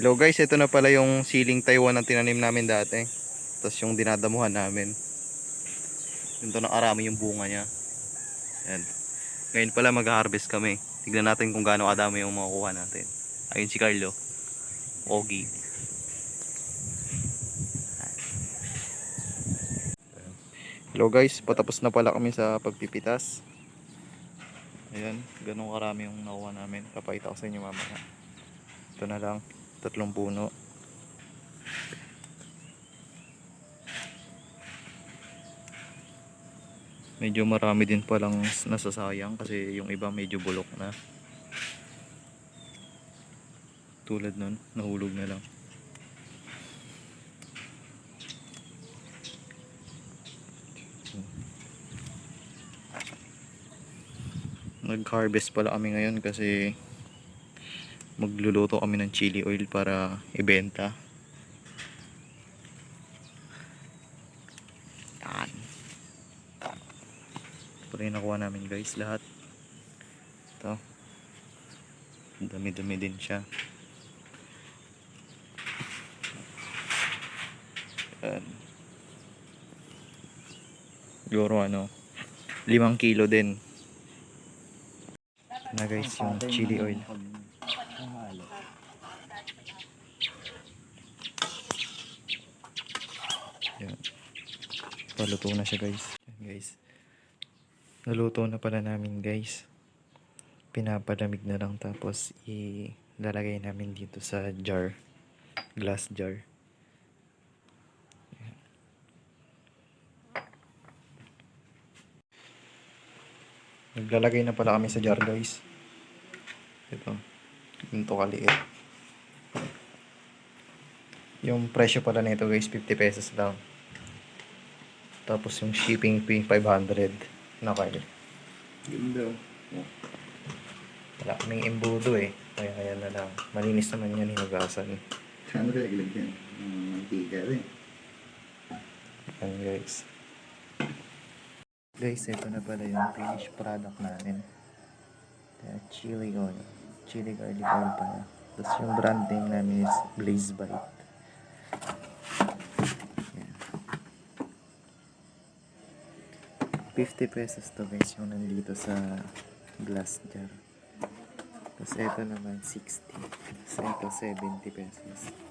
Hello guys, ito na pala yung siling Taiwan na tinanim namin dati. Tapos yung dinadamuhan namin. Ito na karami yung bunga niya. Yan. Ngayon pala mag-harvest kami. Tignan natin kung gaano kadami yung makukuha natin. Ayun si Carlo. Ogi. Hello guys, patapos na pala kami sa pagpipitas. Ayan, ganun karami yung nakuha namin. Papakita ko sa inyo mamaya. Ito na lang, tatlong puno. Medyo marami din palang nasasayang kasi yung iba medyo bulok na. Tulad nun, nahulog na lang. Nag-harvest pala kami ngayon kasi magluluto kami ng chili oil para ibenta. Yan. Ito rin nakuha namin guys lahat. Ito. Dami-dami din siya. Yan. Siguro ano, limang kilo din. Na guys, yung chili oil. Yan. Paluto na siya guys. Yan guys. Naluto na pala namin guys. Pinapalamig na lang tapos ilalagay namin dito sa jar. Glass jar. Yan. Naglalagay na pala kami sa jar guys. Ito. Ganito kaliit. Yung presyo pala nito guys, 50 pesos lang. Tapos yung shipping fee, 500 na kayo. Ganda. Wala kaming embudo eh. Kaya kaya na lang. Malinis naman yan hinugasan. Ano kaya ilagyan? Um, mantika rin. Yan guys. Guys, ito na pala yung finished product namin. Kaya chili oil. Chili garlic oil pala. Tapos yung brand name namin is Blaze Bite. Yan. 50 pesos to guys yung nandito sa glass jar. Tapos ito naman 60. Sa ito 70 pesos.